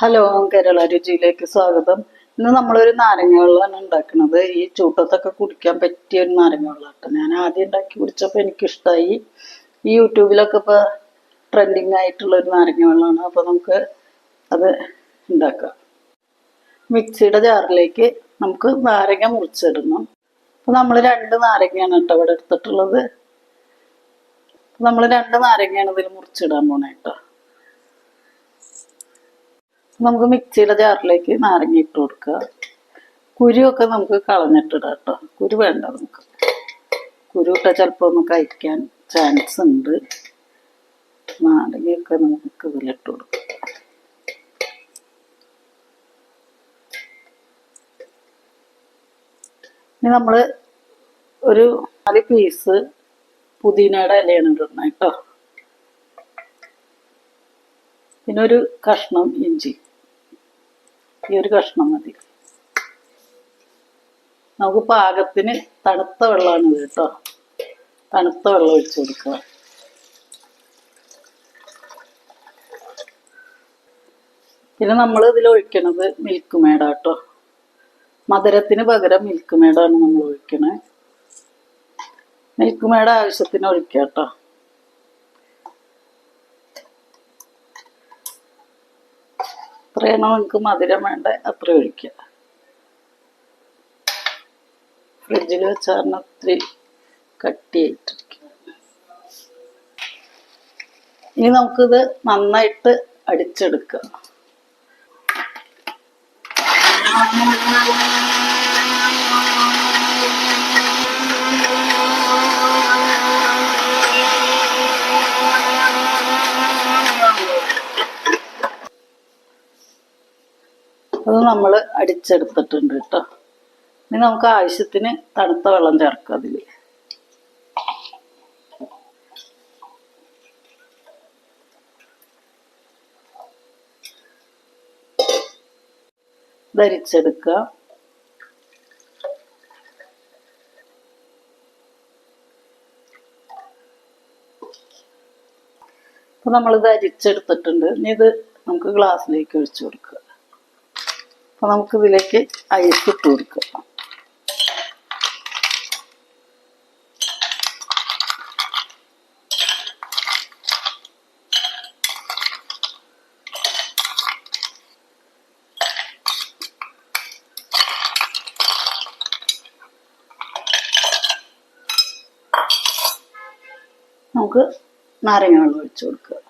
Hello Kerala രുചിയിലേക്ക് സ്വാഗതം. ഇന്ന് നമ്മളൊരു നാരങ്ങ വെള്ളമാണ് ഉണ്ടാക്കുന്നത്. ഈ ചൂട്ടത്തൊക്കെ കുടിക്കാൻ പറ്റിയ ഒരു നാരങ്ങ വെള്ളമാട്ടോ ഞാൻ ആദ്യം ഉണ്ടാക്കി കുടിച്ചപ്പോൾ എനിക്കിഷ്ടമായി ഈ യൂട്യൂബിലൊക്കെ ഇപ്പോൾ ട്രെൻഡിങ് ആയിട്ടുള്ള ഒരു നാരങ്ങ വെള്ളമാണ് അപ്പോൾ നമുക്ക് അത് ഉണ്ടാക്കാം. മിക്സിയുടെ ജാറിലേക്ക് നമുക്ക് നാരങ്ങ മുറിച്ചിടണം. അപ്പോൾ നമ്മൾ രണ്ട് നാരങ്ങയാണ് കേട്ടോ ഇവിടെ എടുത്തിട്ടുള്ളത്. നമ്മൾ രണ്ട് നാരങ്ങയാണ് ഇതിൽ മുറിച്ചിടാൻ പോണേ കേട്ടോ നമുക്ക് മിക്സിയുടെ ജാറിലേക്ക് നാരങ്ങ ഇട്ട് കൊടുക്കുക. കുരുവൊക്കെ നമുക്ക് കളഞ്ഞിട്ടിടാം കേട്ടോ. കുരു വേണ്ട നമുക്ക്. കുരു ഇട്ടാൽ ചിലപ്പോൾ ഒന്ന് കഴിക്കാൻ ചാൻസ് ഉണ്ട്. നാരങ്ങയൊക്കെ നമുക്ക് ഇതിലിട്ട് കൊടുക്കാം. ഇനി നമ്മൾ ഒരു നാല് പീസ് പുതിനയുടെ ഇലയാണ് ഇടുന്നത് കേട്ടോ. പിന്നെ ഒരു കഷ്ണം ഇഞ്ചി. ഈ ഒരു കഷ്ണം മതി. നമുക്ക് പാകത്തിന് തണുത്ത വെള്ളമാണ് കേട്ടോ. തണുത്ത വെള്ളം ഒഴിച്ചു കൊടുക്കുക. പിന്നെ നമ്മൾ ഇതിൽ ഒഴിക്കണത് മിൽക്ക് മേട കേട്ടോ. മധുരത്തിന് പകരം മിൽക്ക് മേടാണ് നമ്മൾ ഒഴിക്കണേ. മിൽക്ക് മേട ആവശ്യത്തിന് ഒഴിക്കുക കേട്ടോ. എത്രയാണോ നിങ്ങൾക്ക് മധുരം വേണ്ട അത്ര ഒഴിക്കുക ഫ്രിഡ്ജിൽ വെച്ചാൽ ഒത്തിരി കട്ടിയായിട്ടിരിക്കും ഇനി നമുക്കിത് നന്നായിട്ട് അടിച്ചെടുക്കുക അത് നമ്മൾ അടിച്ചെടുത്തിട്ടുണ്ട് കേട്ടോ ഇനി നമുക്ക് ആവശ്യത്തിന് തണുത്ത വെള്ളം ചേർക്കുക അതിൽ ധരിച്ചെടുക്കുക അപ്പൊ നമ്മളിത് അരിച്ചെടുത്തിട്ടുണ്ട്. ഇനി ഇത് നമുക്ക് ഗ്ലാസ്സിലേക്ക് ഒഴിച്ചു കൊടുക്കുക. അപ്പൊ നമുക്ക് ഇതിലേക്ക് ഐസ് ഇട്ട് കൊടുക്കാം. നമുക്ക് നാരങ്ങ വെള്ളം ഒഴിച്ചു കൊടുക്കുക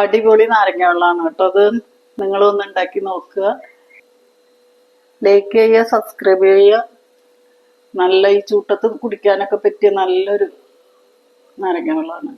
അടിപൊളി നാരങ്ങ വെള്ളമാണ് കേട്ടോ അത്. നിങ്ങളൊന്ന് ഉണ്ടാക്കി നോക്കുക. ലൈക്ക് ചെയ്യുക സബ്സ്ക്രൈബ് ചെയ്യുക. നല്ല ഈ ചൂട്ടത്ത് കുടിക്കാനൊക്കെ പറ്റിയ നല്ലൊരു നാരങ്ങ വെള്ളമാണ്